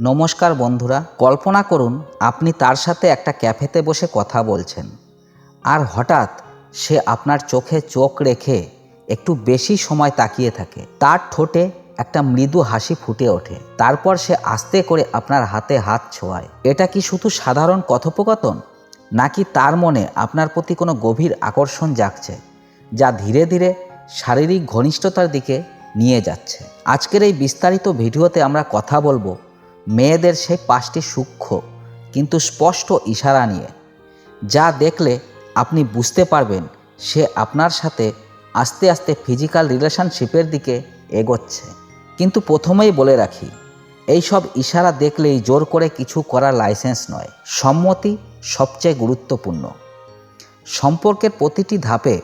নমস্কার বন্ধুরা, কল্পনা করুন আপনি তার সাথে একটা ক্যাফেতে বসে কথা বলছেন। আর হঠাৎ সে আপনার চোখে চোখ রেখে একটু বেশি সময় তাকিয়ে থাকে। তার ঠোঁটে একটা মৃদু হাসি ফুটে ওঠে। তারপর সে আস্তে করে আপনার হাতে হাত ছোঁয়ায়। এটা কি শুধু সাধারণ কথোপকথন? নাকি তার মনে আপনার প্রতি কোনো গভীর আকর্ষণ জাগছে, যা ধীরে ধীরে শারীরিক ঘনিষ্ঠতার দিকে নিয়ে যাচ্ছে? আজকের এই বিস্তারিত ভিডিওতে আমরা কথা বলব মেয়েদের সেই পাঁচটি সূক্ষ্ম, কিন্তু স্পষ্ট ইশারা নিয়ে। যা দেখলে আপনি বুঝতে পারবেন সে আপনার সাথে আস্তে আস্তে ফিজিক্যাল রিলেশনশিপের দিকে এগোচ্ছে। কিন্তু প্রথমেই বলে রাখি, এই সব ইশারা দেখলেই জোর করে কিছু করার লাইসেন্স নয়, সম্মতি সবচেয়ে গুরুত্বপূর্ণ। সম্পর্কের প্রতিটি ধাপে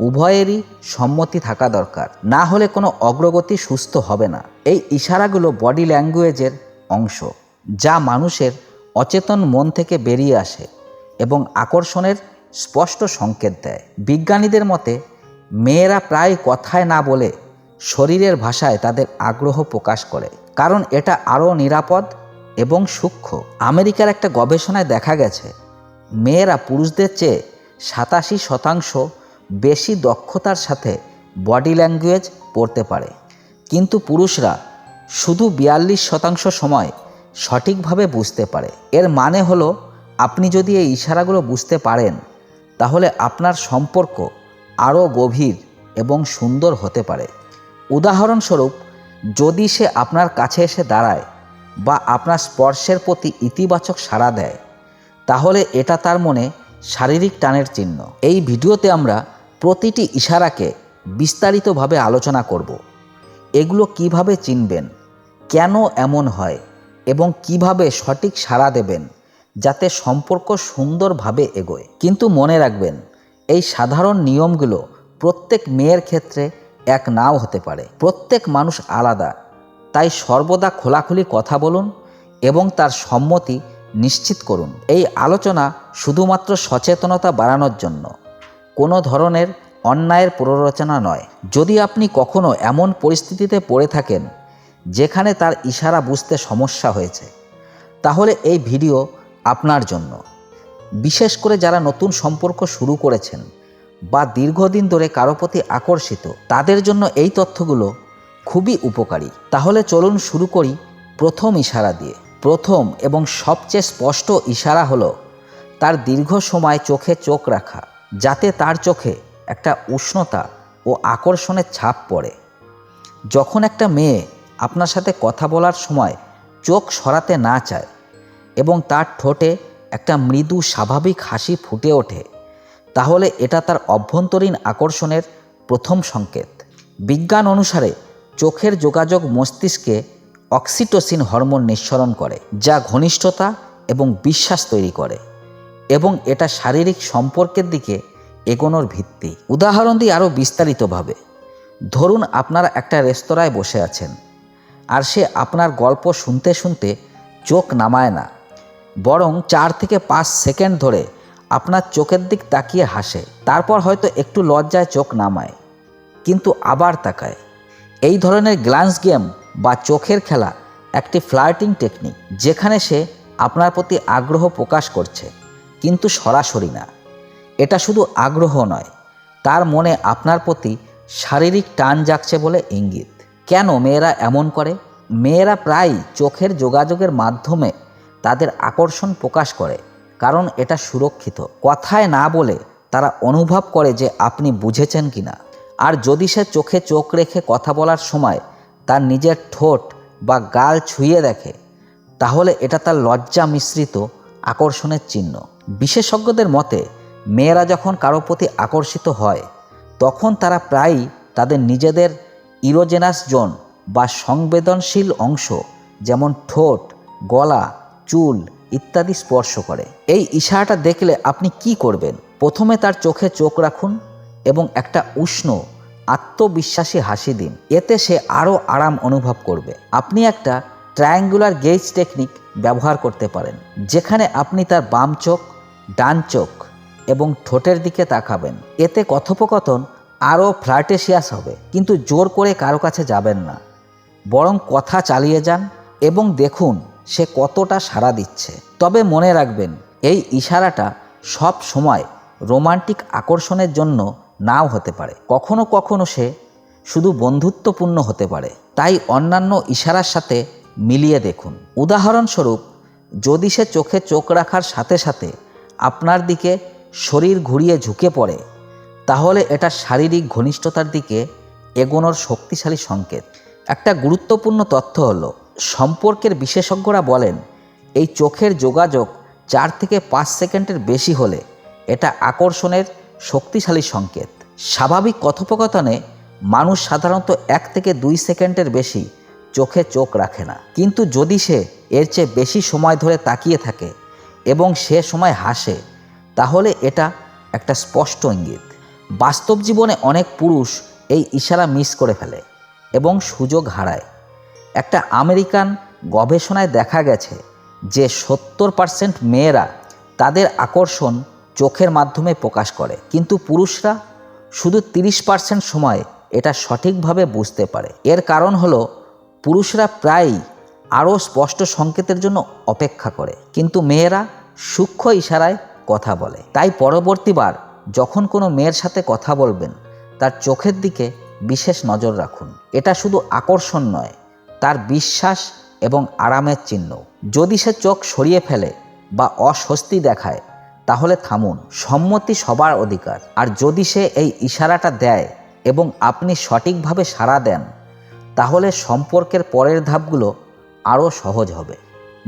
উভয়েরই সম্মতি থাকা দরকার। না হলে কোনো অগ্রগতি সুস্থ হবে না। এই ইশারাগুলো বডি ল্যাঙ্গুয়েজের অংশ, যা মানুষের অচেতন মন থেকে বেরিয়ে আসে এবং আকর্ষণের স্পষ্ট সংকেত দেয়। বিজ্ঞানীদের মতে, মেয়েরা প্রায় কথায় না বলে শরীরের ভাষায় তাদের আগ্রহ প্রকাশ করে, কারণ এটা আরও নিরাপদ এবং সূক্ষ্ম। আমেরিকার একটা গবেষণায় দেখা গেছে, মেয়েরা পুরুষদের চেয়ে সাতাশি শতাংশ বেশি দক্ষতার সাথে বডি ল্যাঙ্গুয়েজ পড়তে পারে। কিন্তু পুরুষরা শুধু বিয়াল্লিশ শতাংশ সময় সঠিকভাবে বুঝতে পারে। এর মানে হলো, আপনি যদি এই ইশারাগুলো বুঝতে পারেন, তাহলে আপনার সম্পর্ক আরও গভীর এবং সুন্দর হতে পারে। উদাহরণস্বরূপ, যদি সে আপনার কাছে এসে দাঁড়ায় বা আপনার স্পর্শের প্রতি ইতিবাচক সাড়া দেয়, তাহলে এটা তার মনে শারীরিক টানের চিহ্ন। এই ভিডিওতে আমরা প্রতিটি ইশারাকে বিস্তারিতভাবে আলোচনা করব। এগুলো কীভাবে চিনবেন কেন এমন হয় এবং কীভাবে সঠিক সাড়া দেবেন যাতে সম্পর্ক সুন্দরভাবে এগোয়? কিন্তু মনে রাখবেন, এই সাধারণ নিয়মগুলো প্রত্যেক মেয়ের ক্ষেত্রে এক নাও হতে পারে। প্রত্যেক মানুষ আলাদা, তাই সর্বদা খোলাখুলি কথা বলুন এবং তার সম্মতি নিশ্চিত করুন। এই আলোচনা শুধুমাত্র সচেতনতা বাড়ানোর জন্য, কোনো ধরনের অন্যায়ের প্ররোচনা নয়। যদি আপনি কখনো এমন পরিস্থিতিতে পড়ে থাকেন যেখানে তার ইশারা বুঝতে সমস্যা হয়েছে। তাহলে এই ভিডিও আপনার জন্য। বিশেষ করে যারা নতুন সম্পর্ক শুরু করেছেন বা দীর্ঘদিন ধরে কারও প্রতি আকর্ষিত, তাদের জন্য এই তথ্যগুলো খুবই উপকারী। তাহলে চলুন শুরু করি প্রথম ইশারা দিয়ে। প্রথম এবং সবচেয়ে স্পষ্ট ইশারা হলো তার দীর্ঘ সময় চোখে চোখ রাখা, যাতে তার চোখে একটা উষ্ণতা ও আকর্ষণের ছাপ পড়ে। যখন একটা মেয়ে আপনার সাথে কথা বলার সময় চোখ সরাতে না চায় এবং তার ঠোঁটে একটা মৃদু স্বাভাবিক হাসি ফুটে ওঠে, তাহলে এটা তার অভ্যন্তরীণ আকর্ষণের প্রথম সংকেত। বিজ্ঞান অনুসারে চোখের যোগাযোগ মস্তিষ্কে অক্সিটোসিন হরমোন নিঃসরণ করে, যা ঘনিষ্ঠতা এবং বিশ্বাস তৈরি করে এবং এটা শারীরিক সম্পর্কের দিকে এগোনোর ভিত্তি। উদাহরণ দিয়ে আরও বিস্তারিতভাবে। ধরুন আপনারা একটা রেস্তোরাঁয় বসে আছেন। আর সে আপনার গল্প শুনতে শুনতে চোখ নামায় না। বরং চার থেকে পাঁচ সেকেন্ড ধরে আপনার চোখের দিক তাকিয়ে হাসে। তারপর হয়তো একটু লজ্জায় চোখ নামায়, কিন্তু আবার তাকায়। এই ধরনের গ্লান্স গেম বা চোখের খেলা একটি ফ্লার্টিং টেকনিক, যেখানে সে আপনার প্রতি আগ্রহ প্রকাশ করছে, কিন্তু সরাসরি না। এটা শুধু আগ্রহ নয়, তার মনে আপনার প্রতি শারীরিক টান জাগছে বলে ইঙ্গিত। কেন মেয়েরা এমন করে? মেয়েরা প্রায় চোখের যোগাযোগের মাধ্যমে তাদের আকর্ষণ প্রকাশ করে, কারণ এটা সুরক্ষিত। কথায় না বলে তারা অনুভব করে যে আপনি বুঝেছেন কিনা। আর যদি সে চোখে চোখ রেখে কথা বলার সময় তার নিজের ঠোঁট বা গাল ছুঁয়ে দেখে, তাহলে এটা তার লজ্জা মিশ্রিত আকর্ষণের চিহ্ন। বিশেষজ্ঞদের মতে, মেয়েরা যখন কারও প্রতি আকর্ষিত হয়, তখন তারা প্রায়ই তাদের নিজেদের ইরোজেনাস জোন বা সংবেদনশীল অংশ যেমন ঠোঁট, গলা, চুল ইত্যাদি স্পর্শ করে। এই ইশারাটা দেখলে আপনি কি করবেন? প্রথমে তার চোখে চোখ রাখুন এবং একটা উষ্ণ, আত্মবিশ্বাসী হাসি দিন। এতে সে আরও আরাম অনুভব করবে। আপনি একটা ট্রায়াঙ্গুলার গেজ টেকনিক ব্যবহার করতে পারেন, যেখানে আপনি তার বাম চোখ, ডান চোখ এবং ঠোঁটের দিকে তাকাবেন। এতে কথোপকথন আরও ফ্লার্টেশিয়াস হবে, কিন্তু জোর করে কারও কাছে যাবেন না। বরং কথা চালিয়ে যান এবং দেখুন সে কতটা সাড়া দিচ্ছে। তবে মনে রাখবেন, এই ইশারাটা সব সময় রোমান্টিক আকর্ষণের জন্য নাও হতে পারে। কখনো কখনো সে শুধু বন্ধুত্বপূর্ণ হতে পারে। তাই অন্যান্য ইশারার সাথে মিলিয়ে দেখুন। উদাহরণস্বরূপ, যদি সে চোখে চোখ রাখার সাথে সাথে আপনার দিকে শরীর ঘুরিয়ে ঝুঁকে পড়ে তাহলে এটা শারীরিক ঘনিষ্ঠতার দিকে এগোনোর শক্তিশালী সংকেত। একটা গুরুত্বপূর্ণ তথ্য হলো, সম্পর্কের বিশেষজ্ঞরা বলেন, এই চোখের যোগাযোগ চার থেকে পাঁচ সেকেন্ডের বেশি হলে এটা আকর্ষণের শক্তিশালী সংকেত। স্বাভাবিক কথোপকথনে মানুষ সাধারণত এক থেকে দুই সেকেন্ডের বেশি চোখে চোখ রাখে না। কিন্তু যদি সে এর চেয়ে বেশি সময় ধরে তাকিয়ে থাকে এবং সে সময় হাসে, তাহলে এটা একটা স্পষ্ট ইঙ্গিত। বাস্তব জীবনে অনেক পুরুষ এই ইশারা মিস করে ফেলে এবং সুযোগ হারায়। একটা আমেরিকান গবেষণায় দেখা গেছে যে সত্তর পার্সেন্ট মেয়েরা তাদের আকর্ষণ চোখের মাধ্যমে প্রকাশ করে, কিন্তু পুরুষরা শুধু তিরিশ পার্সেন্ট সময় এটা সঠিকভাবে বুঝতে পারে। এর কারণ হলো পুরুষরা প্রায়ই আরও স্পষ্ট সংকেতের জন্য অপেক্ষা করে, কিন্তু মেয়েরা সূক্ষ্ম ইশারায় কথা বলে। তাই পরবর্তীবার যখন কোনো মেয়ের সাথে কথা বলবেন, তার চোখের দিকে বিশেষ নজর রাখুন। এটা শুধু আকর্ষণ নয়, তার বিশ্বাস এবং আরামের চিহ্ন। যদি সে চোখ সরিয়ে ফেলে বা অস্বস্তি দেখায়, তাহলে থামুন, সম্মতি সবার অধিকার। আর যদি সে এই ইশারাটা দেয় এবং আপনি সঠিকভাবে সাড়া দেন, তাহলে সম্পর্কের পরের ধাপগুলো আরও সহজ হবে।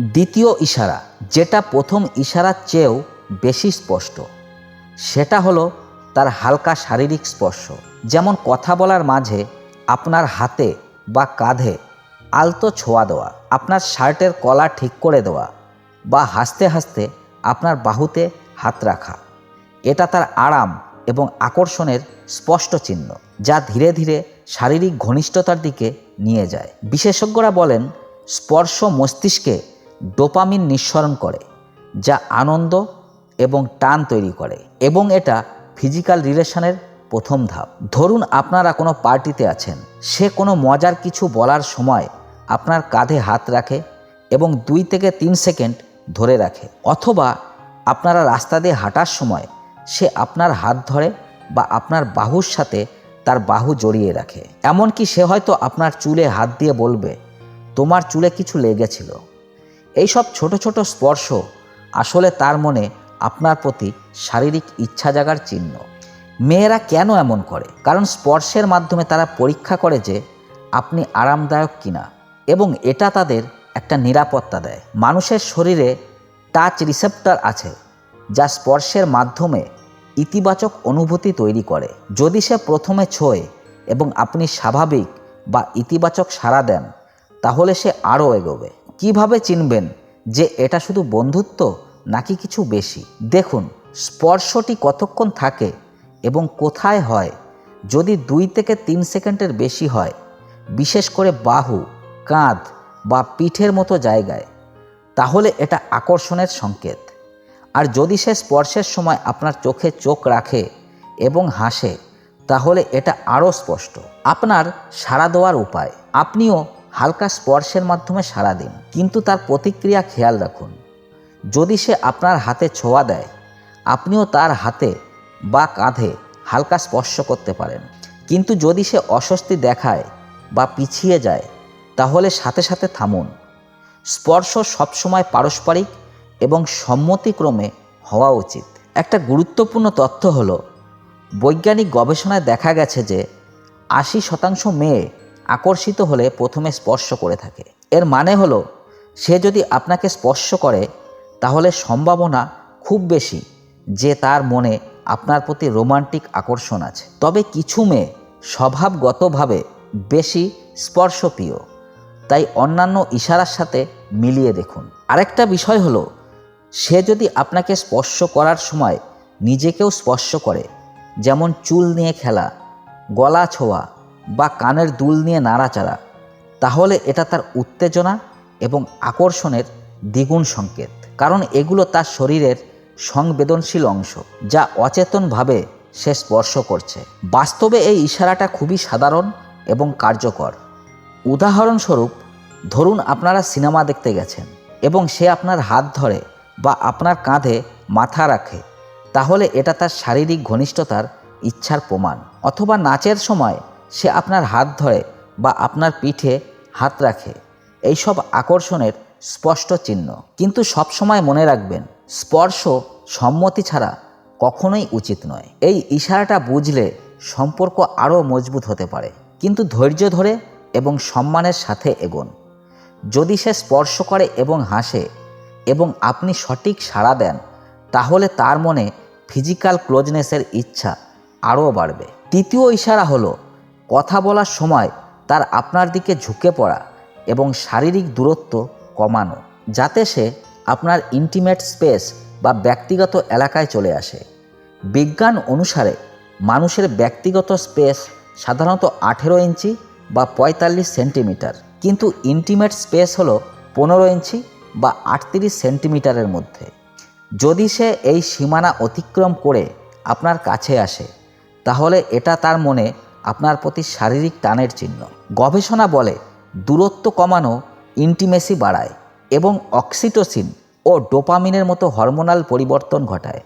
দ্বিতীয় ইশারা, যেটা প্রথম ইশারার চেয়েও বেশি স্পষ্ট। সেটা হলো তার হালকা শারীরিক স্পর্শ। যেমন কথা বলার মাঝে আপনার হাতে বা কাঁধে আলতো ছোঁয়া দেওয়া, আপনার শার্টের কলা ঠিক করে দেওয়া বা হাসতে হাসতে আপনার বাহুতে হাত রাখা। এটা তার আরাম এবং আকর্ষণের স্পষ্ট চিহ্ন, যা ধীরে ধীরে শারীরিক ঘনিষ্ঠতার দিকে নিয়ে যায়। বিশেষজ্ঞরা বলেন, স্পর্শ মস্তিষ্কে ডোপামিন নিঃসরণ করে, যা আনন্দ এবং টান তৈরি করে। এবং এটা ফিজিক্যাল রিলেশনের প্রথম ধাপ। ধরুন আপনারা কোনো পার্টিতে আছেন, সে কোনো মজার কিছু বলার সময় আপনার কাঁধে হাত রাখে এবং দুই থেকে তিন সেকেন্ড ধরে রাখে, অথবা আপনারা রাস্তা দিয়ে হাঁটার সময় সে আপনার হাত ধরে বা আপনার বাহুর সাথে তার বাহু জড়িয়ে রাখে। এমনকি সে হয়তো আপনার চুলে হাত দিয়ে বলবে, তোমার চুলে কিছু লেগেছিল। এইসব ছোট ছোট স্পর্শ আসলে তার মনে আপনার প্রতি শারীরিক ইচ্ছা জাগার চিহ্ন। মেয়েরা কেন এমন করে? কারণ স্পর্শের মাধ্যমে তারা পরীক্ষা করে যে আপনি আরামদায়ক কিনা এবং এটা তাদের একটা নিরাপত্তা দেয়। মানুষের শরীরে টাচ রিসেপ্টার আছে যা স্পর্শের মাধ্যমে ইতিবাচক অনুভূতি তৈরি করে। যদি সে প্রথমে ছোঁয় এবং আপনি স্বাভাবিক বা ইতিবাচক সাড়া দেন, তাহলে সে আরও এগোবে। কীভাবে চিনবেন যে এটা শুধু বন্ধুত্ব নাকি কিছু বেশি? দেখুন, স্পর্শটি কতক্ষণ থাকে এবং কোথায় হয় যদি দুই থেকে তিন সেকেন্ডের বেশি হয়, বিশেষ করে বাহু, কাঁধ বা পিঠের মতো জায়গায়, তাহলে এটা আকর্ষণের সংকেত। আর যদি সে স্পর্শের সময় আপনার চোখে চোখ রাখে এবং হাসে, তাহলে এটা আরও স্পষ্ট। আপনার সাড়া দেওয়ার উপায়, আপনিও হালকা স্পর্শের মাধ্যমে সাড়া দিন, কিন্তু তার প্রতিক্রিয়া খেয়াল রাখুন। যদি সে আপনার হাতে ছোঁয়া দেয়, আপনিও তার হাতে বা কাঁধে হালকা স্পর্শ করতে পারেন। কিন্তু যদি সে অস্বস্তি দেখায় বা পিছিয়ে যায়, তাহলে সাথে সাথে থামুন। স্পর্শ সবসময় পারস্পরিক এবং সম্মতিক্রমে হওয়া উচিত। একটা গুরুত্বপূর্ণ তথ্য হল, বৈজ্ঞানিক গবেষণায় দেখা গেছে যে আশি শতাংশ মেয়ে আকর্ষিত হলে প্রথমে স্পর্শ করে থাকে। এর মানে হলো, সে যদি আপনাকে স্পর্শ করে তাহলে সম্ভাবনা খুব বেশি যে তার মনে আপনার প্রতি রোমান্টিক আকর্ষণ আছে। তবে কিছু মেয়ে স্বভাবগতভাবে বেশি স্পর্শপ্রিয়। তাই অন্যান্য ইশারার সাথে মিলিয়ে দেখুন। আরেকটা বিষয় হলো, সে যদি আপনাকে স্পর্শ করার সময় নিজেকেও স্পর্শ করে, যেমন চুল নিয়ে খেলা, গলা ছোঁয়া বা কানের দুল নিয়ে নাড়াচাড়া, তাহলে এটা তার উত্তেজনা এবং আকর্ষণের দ্বিগুণ সংকেত। কারণ এগুলো তার শরীরের সংবেদনশীল অংশ, যা অচেতনভাবে সে স্পর্শ করছে। বাস্তবে এই ইশারাটা খুবই সাধারণ এবং কার্যকর। উদাহরণস্বরূপ, ধরুন আপনারা সিনেমা দেখতে গেছেন এবং সে আপনার হাত ধরে বা আপনার কাঁধে মাথা রাখে, তাহলে এটা তার শারীরিক ঘনিষ্ঠতার ইচ্ছার প্রমাণ। অথবা নাচের সময় সে আপনার হাত ধরে বা আপনার পিঠে হাত রাখে। এইসব আকর্ষণের স্পষ্ট চিহ্ন। কিন্তু সবসময় মনে রাখবেন, স্পর্শ সম্মতি ছাড়া কখনোই উচিত নয়। এই ইশারাটা বুঝলে সম্পর্ক আরও মজবুত হতে পারে। কিন্তু ধৈর্য ধরে এবং সম্মানের সাথে এগোন। যদি সে স্পর্শ করে এবং হাসে এবং আপনি সঠিক সাড়া দেন, তাহলে তার মনে ফিজিক্যাল ক্লোজনেসের ইচ্ছা আরও বাড়বে। তৃতীয় ইশারা হলো, কথা বলার সময় তার আপনার দিকে ঝুঁকে পড়া এবং শারীরিক দূরত্ব কমানো, যাতে সে আপনার ইন্টিমেট স্পেস বা ব্যক্তিগত এলাকায় চলে আসে। বিজ্ঞান অনুসারে মানুষের ব্যক্তিগত স্পেস সাধারণত আঠেরো ইঞ্চি বা পঁয়তাল্লিশ সেন্টিমিটার, কিন্তু ইন্টিমেট স্পেস হলো পনেরো ইঞ্চি বা আটত্রিশ সেন্টিমিটারের মধ্যে। যদি সে এই সীমানা অতিক্রম করে আপনার কাছে আসে, তাহলে এটা তার মনে আপনার প্রতি শারীরিক টানের চিহ্ন। গবেষণা বলে দূরত্ব কমানো ইন্টিমেসি বাড়ায় এবং অক্সিটোসিন ও ডোপামিনের মতো হরমোনাল পরিবর্তন ঘটায়,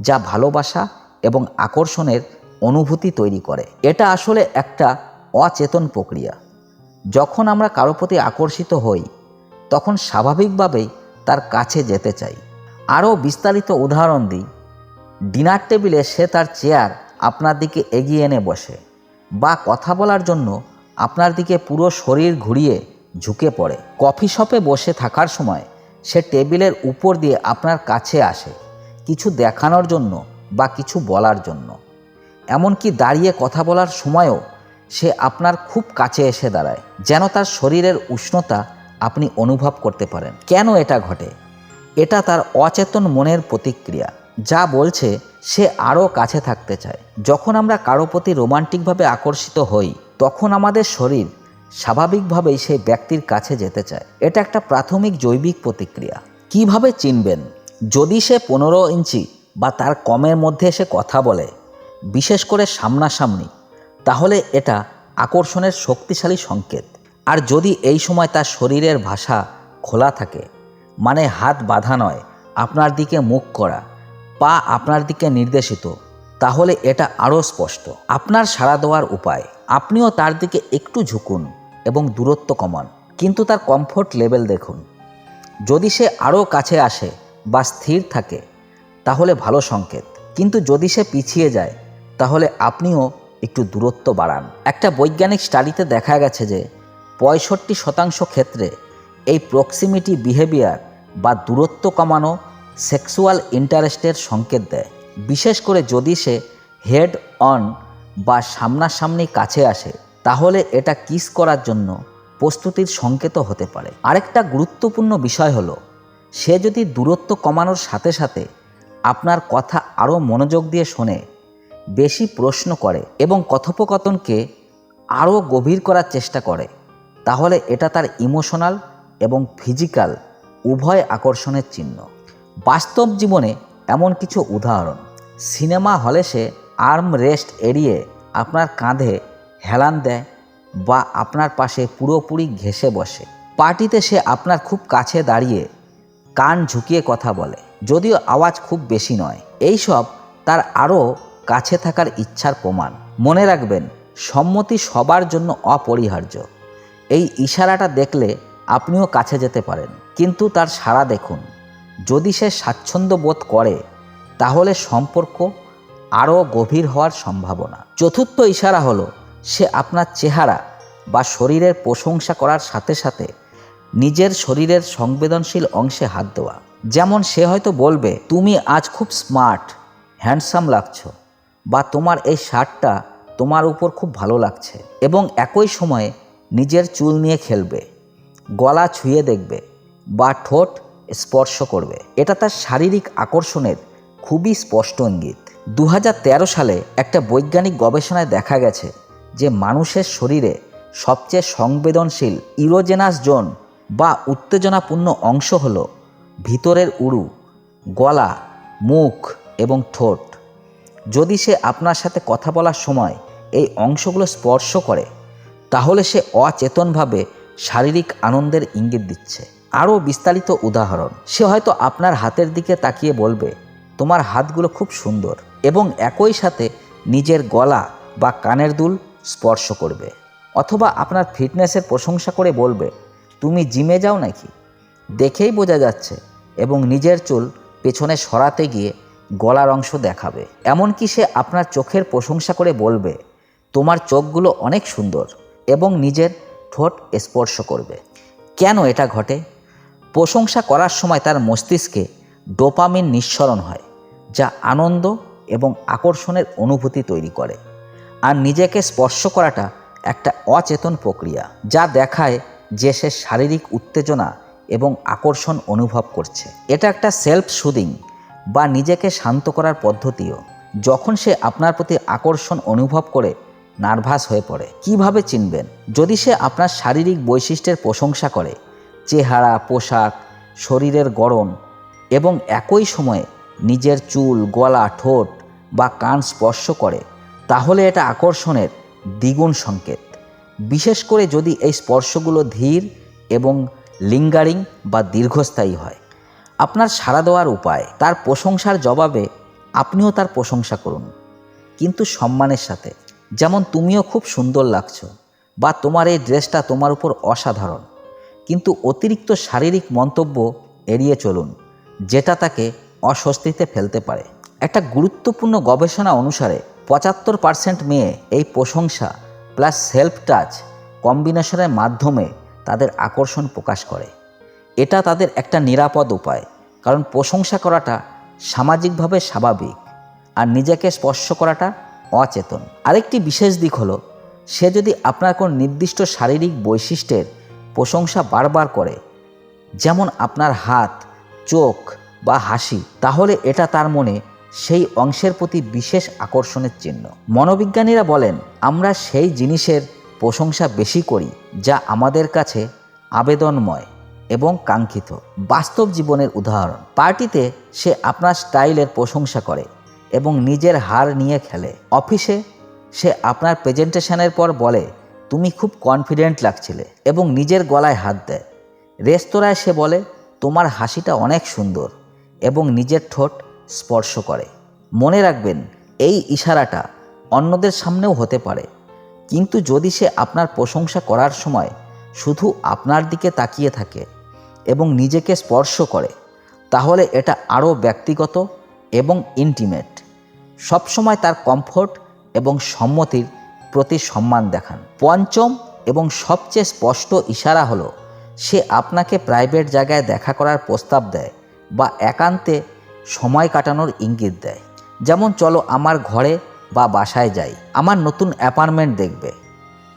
যা ভালোবাসা এবং আকর্ষণের অনুভূতি তৈরি করে। এটা আসলে একটা অচেতন প্রক্রিয়া। যখন আমরা কারও প্রতি আকর্ষিত হই, তখন স্বাভাবিকভাবেই তার কাছে যেতে চাই। আরও বিস্তারিত উদাহরণ দিই। ডিনার টেবিলে সে তার চেয়ার আপনার দিকে এগিয়ে এনে বসে বা কথা বলার জন্য আপনার দিকে পুরো শরীর ঘুরিয়ে ঝুঁকে পড়ে। কফি শপে বসে থাকার সময় সে টেবিলের উপর দিয়ে আপনার কাছে আসে কিছু দেখানোর জন্য বা কিছু বলার জন্য। এমনকি দাঁড়িয়ে কথা বলার সময়ও সে আপনার খুব কাছে এসে দাঁড়ায়, যেন তার শরীরের উষ্ণতা আপনি অনুভব করতে পারেন। কেন এটা ঘটে? এটা তার অচেতন মনের প্রতিক্রিয়া, যা বলছে সে আরও কাছে থাকতে চায়। যখন আমরা কারও প্রতি রোমান্টিকভাবে আকর্ষিত হই, তখন আমাদের শরীর স্বাভাবিকভাবেই সেই ব্যক্তির কাছে যেতে চায়। এটা একটা প্রাথমিক জৈবিক প্রতিক্রিয়া। কীভাবে চিনবেন? যদি সে পনেরো ইঞ্চি বা তার কমের মধ্যে এসে কথা বলে, বিশেষ করে সামনাসামনি, তাহলে এটা আকর্ষণের শক্তিশালী সংকেত। আর যদি এই সময় তার শরীরের ভাষা খোলা থাকে মানে হাত বাঁধা নয়, আপনার দিকে মুখ করা, পা আপনার দিকে নির্দেশিত, তাহলে এটা আরও স্পষ্ট। আপনার সাড়া দেওয়ার উপায়, আপনিও তার দিকে একটু ঝুঁকুন। এবং দূরত্ব কমান। কিন্তু তার কমফোর্ট লেভেল দেখুন। যদি সে আরও কাছে আসে বা স্থির থাকে, তাহলে ভালো সংকেত। কিন্তু যদি সে পিছিয়ে যায়, তাহলে আপনিও একটু দূরত্ব বাড়ান। একটা বৈজ্ঞানিক স্টাডিতে দেখা গেছে যে, পঁয়ষট্টি শতাংশ ক্ষেত্রে এই প্রক্সিমিটি বিহেভিয়ার বা দূরত্ব কমানো সেক্সুয়াল ইন্টারেস্টের সংকেত দেয়। বিশেষ করে যদি সে হেড অন বা সামনাসামনি কাছে আসে তাহলে এটা কিস করার জন্য প্রস্তুতির সংকেতও হতে পারে। আরেকটা গুরুত্বপূর্ণ বিষয় হলো, সে যদি দূরত্ব কমানোর সাথে সাথে আপনার কথা আরও মনোযোগ দিয়ে শোনে, বেশি প্রশ্ন করে এবং কথোপকথনকে আরও গভীর করার চেষ্টা করে, তাহলে এটা তার ইমোশনাল এবং ফিজিক্যাল উভয় আকর্ষণের চিহ্ন। বাস্তব জীবনে এমন কিছু উদাহরণ, সিনেমা হলে সে আর্ম রেস্ট এড়িয়ে আপনার কাঁধে হেলান দেয় বা আপনার পাশে পুরোপুরি ঘেসে বসে। পার্টিতে সে আপনার খুব কাছে দাঁড়িয়ে কান ঝুঁকিয়ে কথা বলে, যদিও আওয়াজ খুব বেশি নয়। এইসব তার আরও কাছে থাকার ইচ্ছার প্রমাণ। মনে রাখবেন, সম্মতি সবার জন্য অপরিহার্য। এই ইশারাটা দেখলে আপনিও কাছে যেতে পারেন। কিন্তু তার সাড়া দেখুন। যদি সে স্বাচ্ছন্দ্য বোধ করে, তাহলে সম্পর্ক আরও গভীর হওয়ার সম্ভাবনা। চতুর্থ ইশারা হলো সে আপনার চেহারা বা শরীরের প্রশংসা করার সাথে সাথে নিজের শরীরের সংবেদনশীল অংশে হাত দেওয়া। যেমন সে হয়তো বলবে, তুমি আজ খুব স্মার্ট হ্যান্ডসাম লাগছ বা তোমার এই শার্টটা তোমার উপর খুব ভালো লাগছে। এবং একই সময়ে নিজের চুল নিয়ে খেলবে, গলা ছুঁয়ে দেখবে বা ঠোঁট স্পর্শ করবে। এটা তার শারীরিক আকর্ষণের খুবই স্পষ্ট ইঙ্গিত। দু হাজার তেরো সালে একটা বৈজ্ঞানিক গবেষণায় দেখা গেছে যে মানুষের শরীরে সবচেয়ে সংবেদনশীল ইরোজেনাস জোন বা উত্তেজনাপূর্ণ অংশ হল ভিতরের উড়ু গলা, মুখ এবং ঠোঁট। যদি সে আপনার সাথে কথা বলার সময় এই অংশগুলো স্পর্শ করে, তাহলে সে অচেতনভাবে শারীরিক আনন্দের ইঙ্গিত দিচ্ছে। আরও বিস্তারিত উদাহরণ, সে হয়তো আপনার হাতের দিকে তাকিয়ে বলবে, তোমার হাতগুলো খুব সুন্দর। এবং একই সাথে নিজের গলা বা কানের দুল স্পর্শ করবে। অথবা আপনার ফিটনেসের প্রশংসা করে বলবে, তুমি জিমে যাও নাকি? দেখেই বোঝা যাচ্ছে, এবং নিজের চুল পেছনে সরাতে গিয়ে গলার অংশ দেখাবে। এমনকি সে আপনার চোখের প্রশংসা করে বলবে, তোমার চোখগুলো অনেক সুন্দর, এবং নিজের ঠোঁট স্পর্শ করবে। কেন এটা ঘটে? প্রশংসা করার সময় তার মস্তিষ্কে ডোপামিন নিঃসরণ হয়, যা আনন্দ এবং আকর্ষণের অনুভূতি তৈরি করে। আর নিজেকে স্পর্শ করাটা একটা অচেতন প্রক্রিয়া, যা দেখায় যে সে শারীরিক উত্তেজনা এবং আকর্ষণ অনুভব করছে। এটা একটা সেলফ সুদিং বা নিজেকে শান্ত করার পদ্ধতিও। যখন সে আপনার প্রতি আকর্ষণ অনুভব করে, নার্ভাস হয়ে পড়ে, কীভাবে চিনবেন? যদি সে আপনার শারীরিক বৈশিষ্ট্যের প্রশংসা করে, চেহারা, পোশাক, শরীরের গড়ন এবং একই সময়ে নিজের চুল, গলা, ঠোঁট বা কান স্পর্শ করে তাহলে এটা আকর্ষণের দ্বিগুণ সংকেত। বিশেষ করে যদি এই স্পর্শগুলো ধীর এবং লিঙ্গারিং বা দীর্ঘস্থায়ী হয়। আপনার সাড়া দেওয়ার উপায়, তার প্রশংসার জবাবে আপনিও তার প্রশংসা করুন। কিন্তু সম্মানের সাথে, যেমন তুমিও খুব সুন্দর লাগছো বা তোমার এই ড্রেসটা তোমার উপর অসাধারণ, কিন্তু অতিরিক্ত শারীরিক মন্তব্য এড়িয়ে চলুন, যেটা তাকে অস্বস্তিতে ফেলতে পারে। একটা গুরুত্বপূর্ণ গবেষণা অনুসারে পঁচাত্তর পার্সেন্ট মেয়ে এই প্রশংসা প্লাস সেলফ টাচ কম্বিনেশনের মাধ্যমে তাদের আকর্ষণ প্রকাশ করে। এটা তাদের একটা নিরাপদ উপায়, কারণ প্রশংসা করাটা সামাজিকভাবে স্বাভাবিক আর নিজেকে স্পর্শ করাটা অচেতন। আরেকটি বিশেষ দিক হলো, সে যদি আপনার কোন নির্দিষ্ট শারীরিক বৈশিষ্ট্যের প্রশংসা বারবার করে, যেমন আপনার হাত, চোখ বা হাসি, তাহলে এটা তার মনে সেই অংশের প্রতি বিশেষ আকর্ষণের চিহ্ন। মনোবিজ্ঞানীরা বলেন, আমরা সেই জিনিসের প্রশংসা বেশি করি যা আমাদের কাছে আবেদনময় এবং কাঙ্ক্ষিত, বাস্তব জীবনের উদাহরণ। পার্টিতে সে আপনার স্টাইলের প্রশংসা করে এবং নিজের হার নিয়ে খেলে। অফিসে সে আপনার প্রেজেন্টেশনের পর বলে, তুমি খুব কনফিডেন্ট লাগছিলে এবং নিজের গলায় হাত দেয়। রেস্তোরাঁয় সে বলে, তোমার হাসিটা অনেক সুন্দর এবং নিজের ঠোঁট স্পর্শ করে। মনে রাখবেন, এই ইশারাটা অন্যদের সামনেও হতে পারে। কিন্তু যদি সে আপনার প্রশংসা করার সময় শুধু আপনার দিকে তাকিয়ে থাকে এবং নিজেকে স্পর্শ করে, তাহলে এটা আরও ব্যক্তিগত এবং ইন্টিমেট সবসময় তার কমফোর্ট এবং সম্মতির প্রতি সম্মান দেখান। পঞ্চম এবং সবচেয়ে স্পষ্ট ইশারা হলো, সে আপনাকে প্রাইভেট জায়গায় দেখা করার প্রস্তাব দেয় বা একান্তে সময় কাটানোর ইঙ্গিত দেয়। যেমন, চলো আমার ঘরে বা বাসায় যাই, আমার নতুন অ্যাপার্টমেন্ট দেখবে,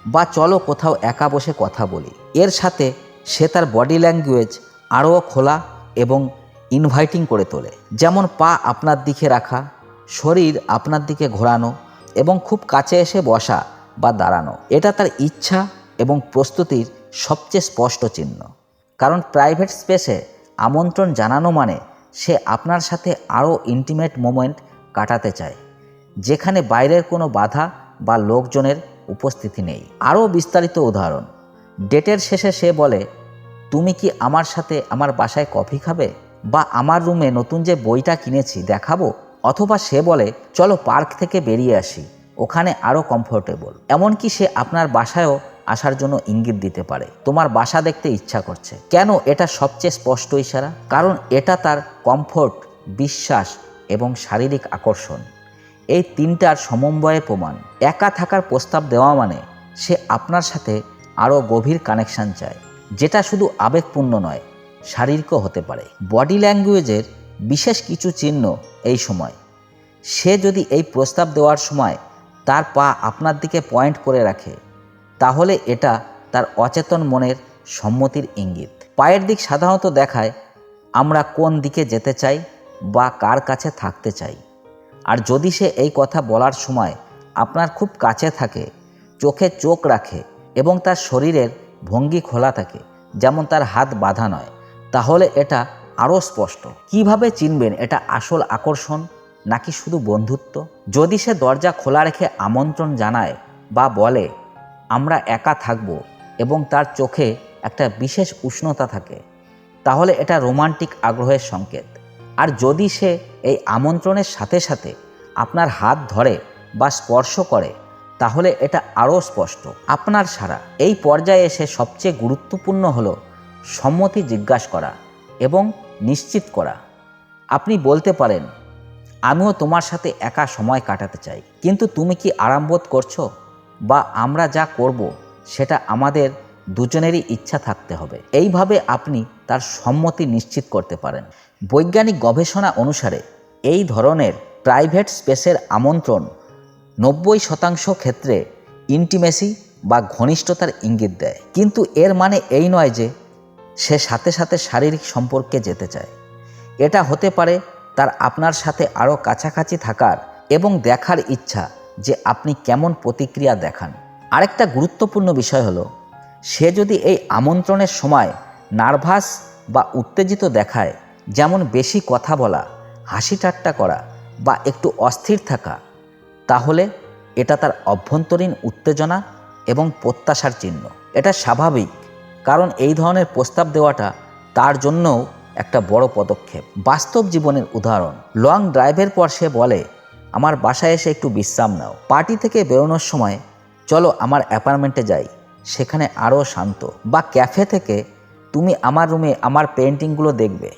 বা চলো কোথাও একা বসে কথা বলি। এর সাথে সে তার বডি ল্যাঙ্গুয়েজ আরও খোলা এবং ইনভাইটিং করে তোলে। যেমন, পা আপনার দিকে রাখা, শরীর আপনার দিকে ঘোরানো এবং খুব কাছে এসে বসা বা দাঁড়ানো। এটা তার ইচ্ছা এবং প্রস্তুতির সবচেয়ে স্পষ্ট চিহ্ন। কারণ, প্রাইভেট স্পেসে আমন্ত্রণ জানানো মানে সে আপনার সাথে আরও ইন্টিমেট মোমেন্ট কাটাতে চায়, যেখানে বাইরের কোনো বাধা বা লোকজনের উপস্থিতি নেই। আরও বিস্তারিত উদাহরণ, ডেটের শেষে সে বলে, তুমি কি আমার সাথে আমার বাসায় কফি খাবে? বা আমার রুমে নতুন যে বইটা কিনেছি দেখাবো? অথবা সে বলে, চলো পার্ক থেকে বেরিয়ে আসি, ওখানে আরও কমফোর্টেবল এমনকি সে আপনার বাসায়ও আসার জন্য ইঙ্গিত দিতে পারে। তোমার বাসা দেখতে ইচ্ছা করছে। কেন এটা সবচেয়ে স্পষ্ট ইশারা? কারণ এটা তার কমফোর্ট বিশ্বাস এবং শারীরিক আকর্ষণ। এই তিনটার সমন্বয়ে প্রমাণ। একা থাকার প্রস্তাব দেওয়া মানে সে আপনার সাথে আরও গভীর কানেকশন চায়, যেটা শুধু আবেগপূর্ণ নয়, শারীরিকও হতে পারে। বডি ল্যাঙ্গুয়েজের বিশেষ কিছু চিহ্ন এই সময়। সে যদি এই প্রস্তাব দেওয়ার সময় তার পা আপনার দিকে পয়েন্ট করে রাখে তাহলে এটা তার অচেতন মনের সম্মতির ইঙ্গিত। পায়ের দিক সাধারণত দেখায়, আমরা কোন দিকে যেতে চাই বা কার কাছে থাকতে চাই। আর যদি সে এই কথা বলার সময় আপনার খুব কাছে থাকে, চোখে চোখ রাখে এবং তার শরীরের ভঙ্গি খোলা থাকে, যেমন তার হাত বাঁধা নয়, তাহলে এটা আরও স্পষ্ট। কীভাবে চিনবেন এটা আসল আকর্ষণ নাকি শুধু বন্ধুত্ব? যদি সে দরজা খোলা রেখে আমন্ত্রণ জানায় বা বলে আমরা একা থাকব এবং তার চোখে একটা বিশেষ উষ্ণতা থাকে, তাহলে এটা রোমান্টিক আগ্রহের সংকেত। আর যদি সে এই আমন্ত্রণের সাথে সাথে আপনার হাত ধরে বা স্পর্শ করে, তাহলে এটা আরও স্পষ্ট, আপনার সারা। এই পর্যায়ে এসে সবচেয়ে গুরুত্বপূর্ণ হলো সম্মতি জিজ্ঞাসা করা এবং নিশ্চিত করা। আপনি বলতে পারেন, আমিও তোমার সাথে একা সময় কাটাতে চাই, কিন্তু তুমি কি আরাম বোধ করছ? বা আমরা যা করব, সেটা আমাদের দুজনেরই ইচ্ছা থাকতে হবে। এইভাবে আপনি তার সম্মতি নিশ্চিত করতে পারেন। বৈজ্ঞানিক গবেষণা অনুসারে, এই ধরনের প্রাইভেট স্পেসের আমন্ত্রণ নব্বই শতাংশ ক্ষেত্রে ইন্টিমেসি বা ঘনিষ্ঠতার ইঙ্গিত দেয়। কিন্তু এর মানে এই নয় যে সে সাথে সাথে শারীরিক সম্পর্কে যেতে চায়। এটা হতে পারে তার আপনার সাথে আরও কাছাকাছি থাকার এবং দেখার ইচ্ছা যে আপনি কেমন প্রতিক্রিয়া দেখান। আরেকটা গুরুত্বপূর্ণ বিষয় হলো, সে যদি এই আমন্ত্রণের সময় নার্ভাস বা উত্তেজিত দেখায়, যেমন বেশি কথা বলা, হাসি ঠাট্টা করা বা একটু অস্থির থাকা, তাহলে এটা তার অভ্যন্তরীণ উত্তেজনা এবং প্রত্যাশার চিহ্ন। এটা স্বাভাবিক, কারণ এই ধরনের প্রস্তাব দেওয়াটা তার জন্যও একটা বড় পদক্ষেপ। বাস্তব জীবনের উদাহরণ লং ড্রাইভের পর সে বলে আমার বাসায় এসে একটু বিশ্রাম নাও। পার্টি থেকে বেরোনোর সময় চলো আমার অ্যাপার্টমেন্টে যাই। সেখানে আরও শান্ত। বা ক্যাফে থেকে তুমি আমার রুমে আমার পেন্টিংগুলো দেখবে।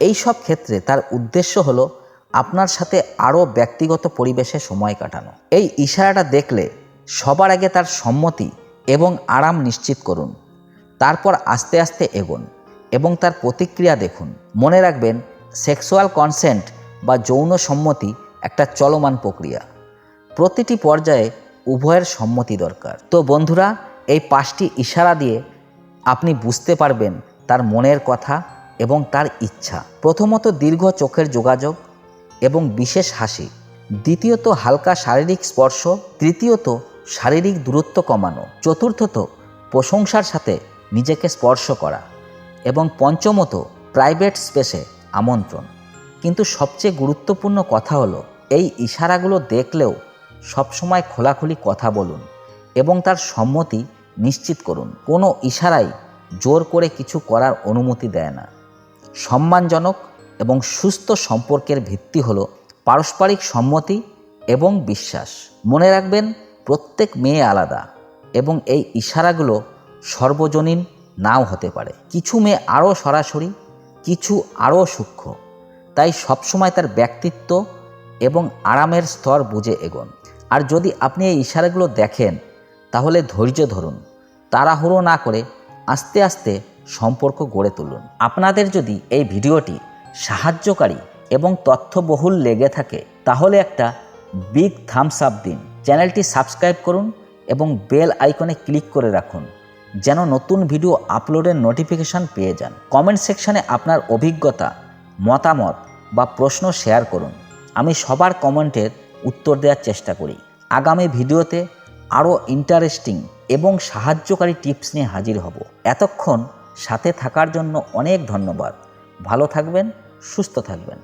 এই সব ক্ষেত্রে তার উদ্দেশ্য হলো আপনার সাথে আরও ব্যক্তিগত পরিবেশে সময় কাটানো। এই ইশারাটা দেখলে সবার আগে তার সম্মতি এবং আরাম নিশ্চিত করুন। তারপর আস্তে আস্তে এগোন এবং তার প্রতিক্রিয়া দেখুন। মনে রাখবেন, সেক্সুয়াল কনসেন্ট বা যৌন সম্মতি একটা চলমান প্রক্রিয়া। প্রতিটি পর্যায়ে উভয়ের সম্মতি দরকার। তো বন্ধুরা, এই পাঁচটি ইশারা দিয়ে আপনি বুঝতে পারবেন তার মনের কথা এবং তার ইচ্ছা। প্রথমত দীর্ঘ চোখের যোগাযোগ এবং বিশেষ হাসি। দ্বিতীয়ত হালকা শারীরিক স্পর্শ। তৃতীয়ত শারীরিক দূরত্ব কমানো। চতুর্থত প্রশংসার সাথে নিজেকে স্পর্শ করা। এবং পঞ্চমত প্রাইভেট স্পেসে আমন্ত্রণ। কিন্তু সবচেয়ে গুরুত্বপূর্ণ কথা হলো এই ইশারাগুলো দেখলেও সবসময় খোলাখুলি কথা বলুন এবং তার সম্মতি নিশ্চিত করুন। কোনো ইশারাই জোর করে কিছু করার অনুমতি দেয় না। সম্মানজনক এবং সুস্থ সম্পর্কের ভিত্তি হল পারস্পরিক সম্মতি এবং বিশ্বাস। মনে রাখবেন, প্রত্যেক মেয়ে আলাদা এবং এই ইশারাগুলো সর্বজনীন নাও হতে পারে। কিছু মেয়ে আরও সরাসরি, কিছু আরও সূক্ষ্ম। তাই সবসময় তার ব্যক্তিত্ব এবং আরামের স্তর বুঝে এগোন। আর যদি আপনি এই ইশারাগুলো দেখেন, তাহলে ধৈর্য ধরুন। তাড়াহুড়ো না করে আস্তে আস্তে সম্পর্ক গড়ে তুলুন। আপনাদের যদি এই ভিডিওটি সাহায্যকারী এবং তথ্যবহুল লেগে থাকে, তাহলে একটা বিগ থামস আপ দিন। চ্যানেলটি সাবস্ক্রাইব করুন এবং বেল আইকনে ক্লিক করে রাখুন, যেন নতুন ভিডিও আপলোডের নোটিফিকেশান পেয়ে যান। কমেন্ট সেকশানে আপনার অভিজ্ঞতা, মতামত বা প্রশ্ন শেয়ার করুন। আমি সবার কমেন্টের উত্তর দেওয়ার চেষ্টা করি। আগামী ভিডিওতে আরও ইন্টারেস্টিং এবং সাহায্যকারী টিপস নিয়ে হাজির হব। এতক্ষণ সাথে থাকার জন্য অনেক ধন্যবাদ। ভালো থাকবেন, সুস্থ থাকবেন।